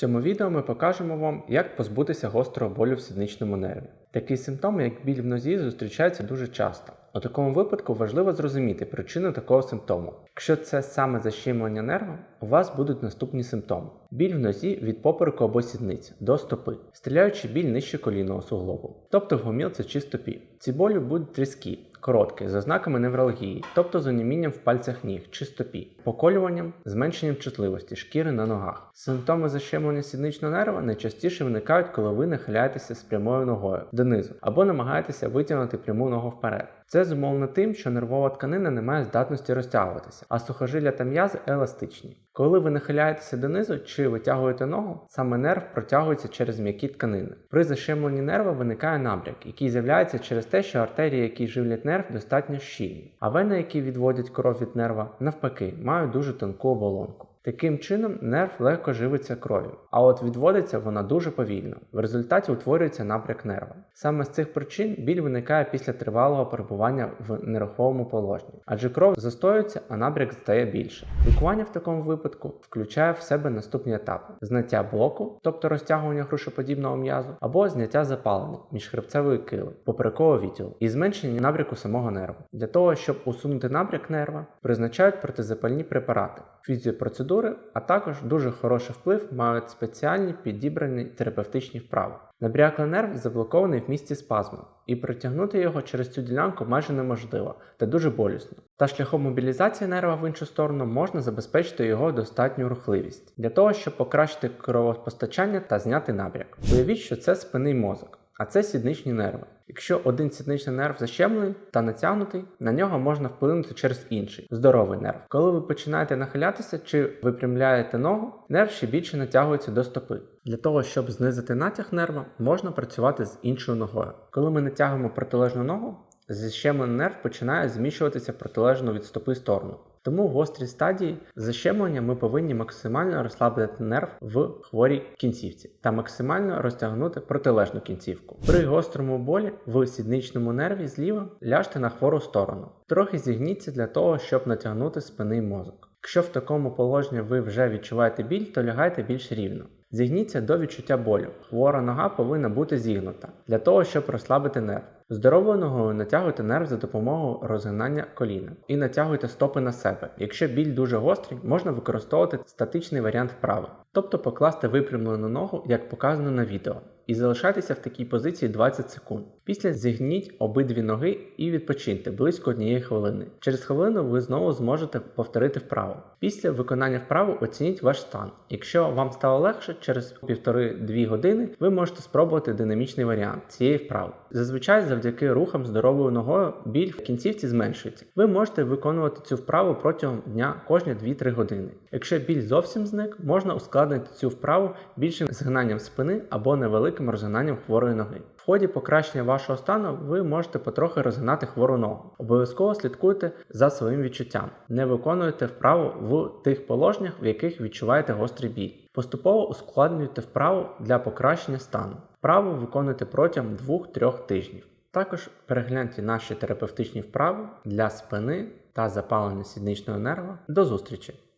цьому відео ми покажемо вам, як позбутися гострого болю в сідничному нерві. Такий симптом, як біль в нозі, зустрічається дуже часто. У такому випадку важливо зрозуміти причину такого симптому. Якщо це саме защемлення нерва, у вас будуть наступні симптоми: біль в нозі від попереку або сідниці до стопи, стріляючий біль нижче колінного суглобу, тобто в гомілці чи стопі. Ці болі будуть різкі, короткі, з ознаками невралгії, тобто з онімінням в пальцях ніг чи стопі, поколюванням, зменшенням чутливості шкіри на ногах. Симптоми защемлення сідничного нерва найчастіше виникають, коли ви нахиляєтеся з прямою ногою донизу або намагаєтеся витягнути пряму ногу вперед. Це зумовлено тим, що нервова тканина не має здатності розтягуватися, а сухожилля та м'язи еластичні. Коли ви нахиляєтеся донизу чи витягуєте ногу, саме нерв протягується через м'які тканини. При защемленні нерва виникає набряк, який з'являється через те, що артерії, які живлять нерв, достатньо щільні, а вени, які відводять кров від нерва, навпаки, мають дуже тонку оболонку. Таким чином, нерв легко живиться кров'ю, а от відводиться вона дуже повільно. В результаті утворюється напряк нерва. Саме з цих причин біль виникає після тривалого перебування в нерухомому положенні, адже кров застоюється, а набряк стає більше. Лікування в такому випадку включає в себе наступні етапи: зняття блоку, тобто розтягування грушоподібного м'язу, або зняття запалення міжхребцевої кили, поперекового відділу і зменшення набряку самого нерву. Для того, щоб усунути набряк нерва, призначають протизапальні препарати, фізіопроцедури, а також дуже хороший вплив мають спеціальні підібрані терапевтичні вправи. Набряклий нерв заблокований в місці спазму, і притягнути його через цю ділянку майже неможливо та дуже болісно. Та шляхом мобілізації нерва в іншу сторону можна забезпечити його достатню рухливість для того, щоб покращити кровопостачання та зняти набряк. Уявіть, що це спинний мозок, а це сідничні нерви. Якщо один сідничний нерв защемлений та натягнутий, на нього можна вплинути через інший здоровий нерв. Коли ви починаєте нахилятися чи випрямляєте ногу, нерв ще більше натягується до стопи. Для того, щоб знизити натяг нерва, можна працювати з іншою ногою. Коли ми натягуємо протилежну ногу, защемлений нерв починає зміщуватися в протилежну від стопи сторону. Тому в гострій стадії защемлення ми повинні максимально розслабити нерв в хворій кінцівці та максимально розтягнути протилежну кінцівку. При гострому болі в сідничному нерві зліва ляжте на хвору сторону. Трохи зігніться для того, щоб натягнути спинний мозок. Якщо в такому положенні ви вже відчуваєте біль, то лягайте більш рівно. Зігніться до відчуття болю. Хвора нога повинна бути зігнута для того, щоб розслабити нерв. Здоровою ногою натягуйте нерв за допомогою розгинання коліна і натягуйте стопи на себе. Якщо біль дуже гострий, можна використовувати статичний варіант вправи, тобто покласти випрямлену ногу, як показано на відео, і залишайтеся в такій позиції 20 секунд. Після зігніть обидві ноги і відпочиньте близько однієї хвилини. Через хвилину ви знову зможете повторити вправу. Після виконання вправи оцініть ваш стан. Якщо вам стало легше, через 1,5-2 години ви можете спробувати динамічний варіант цієї вправи. Зазвичай завдяки рухам здоровою ногою біль в кінцівці зменшується. Ви можете виконувати цю вправу протягом дня кожні 2-3 години. Якщо біль зовсім зник, можна ускладнити цю вправу більшим згинанням спини або невеликим розгинанням хворої ноги. В ході покращення вашого стану ви можете потрохи розгинати хвору ногу. Обов'язково слідкуйте за своїм відчуттям. Не виконуйте вправу в тих положеннях, в яких відчуваєте гострий біль. Поступово ускладнюйте вправу для покращення стану. Вправу виконуйте протягом 2-3 тижнів. Також перегляньте наші терапевтичні вправи для спини та запалення сідничного нерва. До зустрічі!